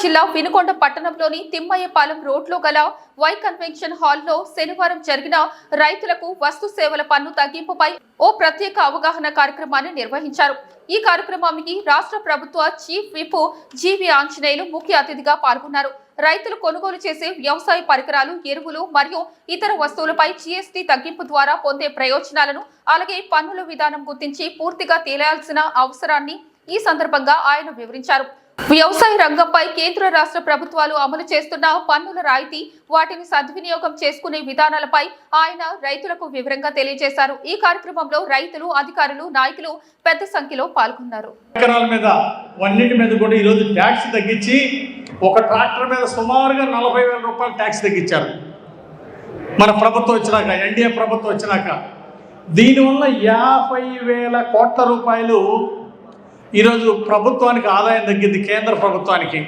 జిల్లా వినుకొండ పట్టణంలోని తిమ్మయ్యపాలెం రోడ్లో గల వై కన్వెన్షన్ హాల్లో శనివారం జరిగిన రైతులకు వస్తు సేవల పన్ను తగ్గింపుపై ఓ ప్రత్యేక అవగాహన కార్యక్రమాన్ని నిర్వహించారు. ఈ కార్యక్రమానికి రాష్ట్ర ప్రభుత్వ చీఫ్ విప్ జీవి ఆంజనేయులు ముఖ్య అతిథిగా పాల్గొన్నారు. రైతులు కొనుగోలు చేసే వ్యవసాయ పరికరాలు ఎరువులు మరియు ఇతర వస్తువులపై జీఎస్టీ తగ్గింపు ద్వారా పొందే ప్రయోజనాలను అలాగే పన్నుల విధానం గుర్తించి పూర్తిగా తేలాల్సిన అవసరాన్ని ఈ సందర్భంగా ఆయన వివరించారు. వ్యవసాయ రంగంపై కేంద్ర రాష్ట్ర ప్రభుత్వాలు అమలు చేస్తున్న పన్నుల రాయితీ వాటిని సద్వినియోగం చేసుకునే విధానాలపై ఆయన రైతులకు వివరంగా తెలియజేశారు. ఈ కార్యక్రమంలో రైతులు అధికారులు నాయకులు పెద్ద సంఖ్యలో పాల్గొన్నారు. ఎకరాల మీద వన్నిటి మీద కూడా ఈరోజు ట్యాక్స్ తగ్గించి ఒక ట్రాక్టర్ మీద సుమారుగా నలభై వేల రూపాయలు ట్యాక్స్ తగ్గించారు. మన ప్రభుత్వం వచ్చినాక ఎన్డీఏ ప్రభుత్వం వచ్చినాక. దీనివల్ల యాభై వేల కోట్ల రూపాయలు ఈరోజు ప్రభుత్వానికి ఆదాయం తగ్గింది కేంద్ర ప్రభుత్వానికి.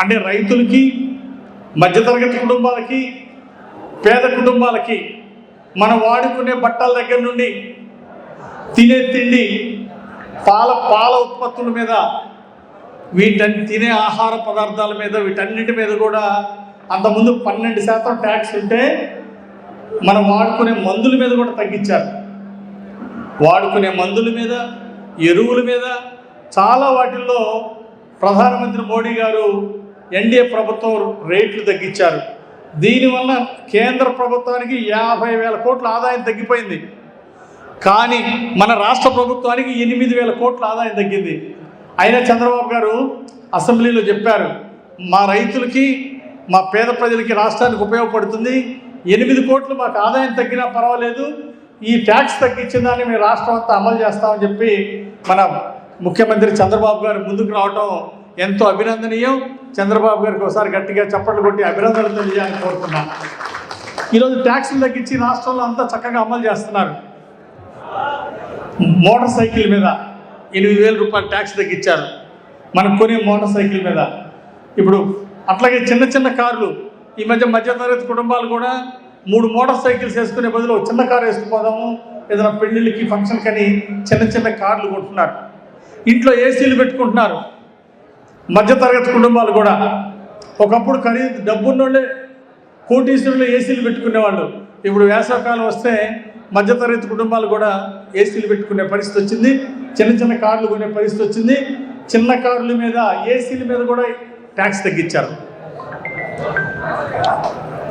అంటే రైతులకి మధ్యతరగతి కుటుంబాలకి పేద కుటుంబాలకి మనం వాడుకునే బట్టల దగ్గర నుండి తినే తిండి పాల పాల ఉత్పత్తుల మీద వీటన్ని తినే ఆహార పదార్థాల మీద వీటన్నిటి మీద కూడా అంతకుముందు పన్నెండు శాతం ట్యాక్స్ ఉంటే మనం వాడుకునే మందుల మీద కూడా తగ్గించారు. వాడుకునే మందుల మీద ఎరువుల మీద చాలా వాటిల్లో ప్రధానమంత్రి మోడీ గారు ఎన్డీఏ ప్రభుత్వం రేట్లు తగ్గించారు. దీనివల్ల కేంద్ర ప్రభుత్వానికి యాభై వేల కోట్ల ఆదాయం తగ్గిపోయింది. కానీ మన రాష్ట్ర ప్రభుత్వానికి ఎనిమిది వేల కోట్ల ఆదాయం తగ్గింది. అయినా చంద్రబాబు గారు అసెంబ్లీలో చెప్పారు మా రైతులకి మా పేద ప్రజలకి రాష్ట్రానికి ఉపయోగపడుతుంది. ఎనిమిది కోట్లు మాకు ఆదాయం తగ్గినా పర్వాలేదు. ఈ ట్యాక్స్ తగ్గించిన దాన్ని మేము రాష్ట్రం అంతా అమలు చేస్తామని చెప్పి మన ముఖ్యమంత్రి చంద్రబాబు గారు ముందుకు రావటం ఎంతో అభినందనీయం. చంద్రబాబు గారికి ఒకసారి గట్టిగా చప్పట్లు కొట్టి అభినందనలు తెలియాలని కోరుతున్నాం. ఈరోజు ట్యాక్సులు తగ్గించి రాష్ట్రంలో అంతా చక్కగా అమలు చేస్తున్నారు. మోటార్ సైకిల్ మీద ఎనిమిది వేల రూపాయలు ట్యాక్స్ తగ్గించారు. మనం కొనే మోటార్ సైకిల్ మీద. ఇప్పుడు అట్లాగే చిన్న చిన్న కార్లు ఈ మధ్య మధ్యతరగతి కుటుంబాలు కూడా మూడు మోటార్ సైకిల్స్ వేసుకునే బదులు చిన్న కారు వేసుకుపోదాము. ఏదైనా పెళ్ళిళ్ళకి ఫంక్షన్కి అని చిన్న చిన్న కార్లు కొంటున్నారు. ఇంట్లో ఏసీలు పెట్టుకుంటున్నారు. మధ్యతరగతి కుటుంబాలు కూడా. ఒకప్పుడు ఖరీదు డబ్బున్నోళ్ళే కోటీశ్వరులు ఏసీలు పెట్టుకునేవాళ్ళు. ఇప్పుడు వేసవకాలం వస్తే మధ్యతరగతి కుటుంబాలు కూడా ఏసీలు పెట్టుకునే పరిస్థితి వచ్చింది. చిన్న చిన్న కార్లు కొనే పరిస్థితి వచ్చింది. చిన్న కార్ల మీద ఏసీల మీద కూడా ట్యాక్స్ తగ్గించారు.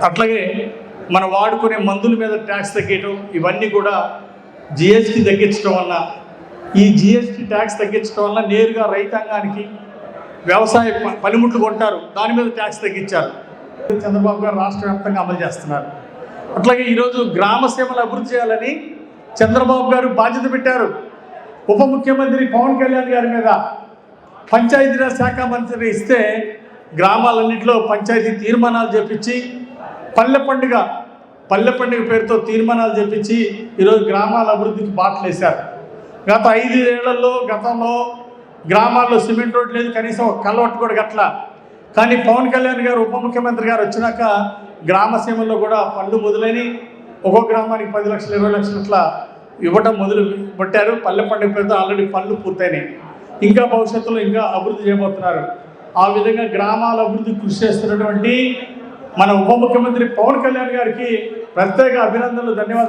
అట్లాగే మనం వాడుకునే మందుల మీద ట్యాక్స్ తగ్గేయటం ఇవన్నీ కూడా జిఎస్టీ తగ్గించడం వల్ల ఈ జిఎస్టీ ట్యాక్స్ తగ్గించడం వల్ల నేరుగా రైతాంగానికి వ్యవసాయ పనిముట్లు కొంటారు. దాని మీద ట్యాక్స్ తగ్గించారు. చంద్రబాబు గారు రాష్ట్ర వ్యాప్తంగా అమలు చేస్తున్నారు. అట్లాగే ఈరోజు గ్రామ సేవలు అభివృద్ధి చేయాలని చంద్రబాబు గారు బాధ్యత పెట్టారు. ఉప ముఖ్యమంత్రి పవన్ కళ్యాణ్ గారి మీద పంచాయతీరాజ్ శాఖ మంత్రి ఇస్తే గ్రామాలన్నింటిలో పంచాయతీ తీర్మానాలు చేపించి పల్లె పండుగ పల్లె పండుగ పేరుతో తీర్మానాలు చేపించి ఈరోజు గ్రామాల అభివృద్ధికి బాటలేశారు గత ఐదు ఏళ్ళలో గతంలో గ్రామాల్లో సిమెంట్ రోడ్ లేదు కనీసం ఒక కలవట్టు కూడా గట్ల కానీ పవన్ కళ్యాణ్ గారు ఉప ముఖ్యమంత్రి గారు వచ్చినాక గ్రామ సీమల్లో కూడా పనులు మొదలైనవి ఒక్కో గ్రామానికి పది లక్షలు ఇరవై లక్షలు అట్లా ఇవ్వటం మొదలు పెట్టారు. పల్లె పండుగ పేరుతో ఆల్రెడీ పనులు పూర్తయినాయి. ఇంకా భవిష్యత్తులో ఇంకా అభివృద్ధి చేయబోతున్నారు. ఆ విధంగా గ్రామాల అభివృద్ధి కృషి చేస్తున్నటువంటి మన ఉప ముఖ్యమంత్రి పవన్ కళ్యాణ్ గారికి ప్రత్యేక అభినందనలు ధన్యవాదాలు.